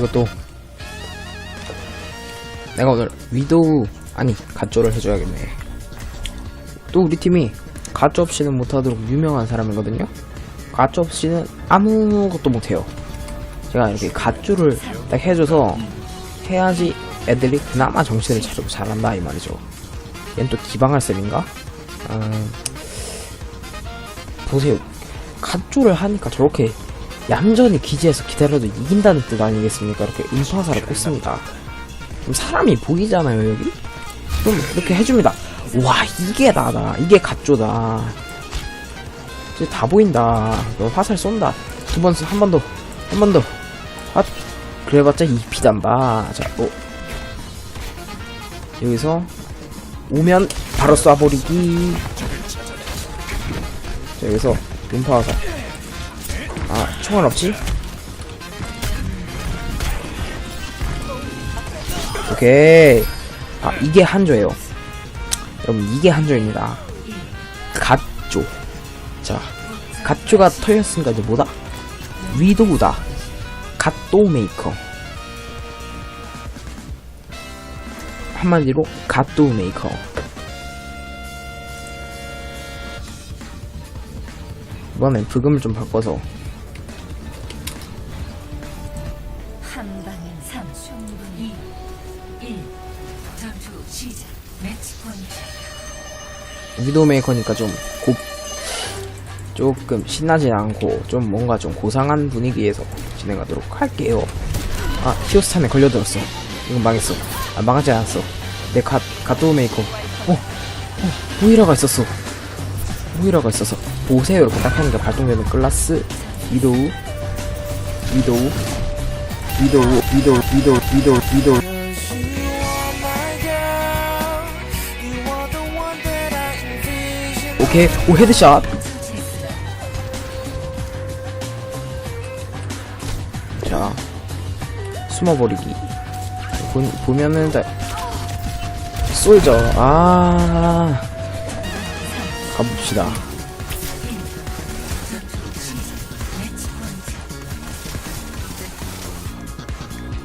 이것도 내가 오늘 위도우 아니 가쪼를 해줘야겠네. 또 우리 팀이 가쪼 없이는 못하도록 유명한 사람이거든요. 가쪼 없이는 아무것도 못해요. 제가 이렇게 가쪼를 딱 해줘서 해야지 애들이 그나마 정신을 차리고 잘한다 이 말이죠. 얜또 기방할 셈인가? 음, 보세요. 가쪼를 하니까 저렇게 얌전히 기지에서 기다려도 이긴다는 뜻 아니겠습니까? 이렇게 인파사를 꽂습니다. 그럼 사람이 보이잖아요, 여기? 그럼 이렇게 해줍니다. 와, 이게 나다. 이게 가쪼다. 이제 다 보인다. 너 화살 쏜다. 두 번, 한 번 더. 한 번 더. 아, 그래봤자 이 피단다. 자, 어. 여기서 오면 바로 쏴버리기. 자, 여기서 화살. 아, 총알 없지? 오케이. 아, 이게 한조예요. 여러분, 이게 한조입니다. 갓조. 자, 갓조가 털렸으니까 이제 뭐다? 위도우다. 갓도 메이커. 한마디로 갓도 메이커. 이번엔 브금을 좀 바꿔서 한 방인 3, 2, 1. 전투 시작. 매치 포인트. 위도우 메이커니까 좀 곱, 조금 신나지 않고 좀 뭔가 좀 고상한 분위기에서 진행하도록 할게요. 아, 히오스탄에 걸려들었어. 이건 망했어. 아, 망하지 않았어. 내 가, 가도우 메이커. 어, 어, 오이라가 있었어. 오이라가 있어서. 보세요. 이렇게 딱 하니까 발동되는 클라스. 위도우. 위도우. 위도우, 위도우, 위도우, 위도우, 위도우. 오케이. 오, 헤드샷. 자, 숨어버리기. 보, 보면은, 다, 쏠죠. 아, 가봅시다.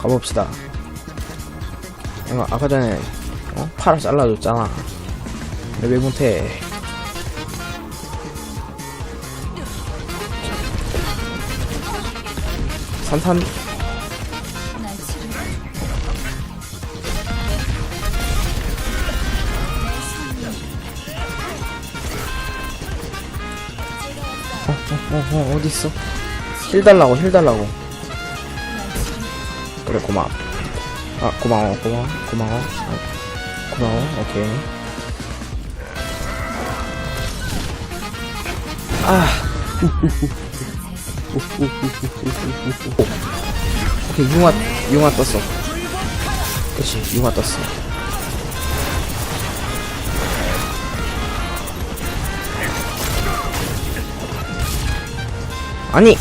가봅시다. 내가 아까 전에, 어? 팔을 잘라줬잖아. 근데 왜 못해? 날 치료. 어, 어, 어디 있어? 힐 달라고, 힐 달라고. 그래 고마워. 아 고마워 고마워 고마워. 아, 고마워 오케이. 아. 오케이 융화 융화 떴어. 그치 융화 떴어. 아니!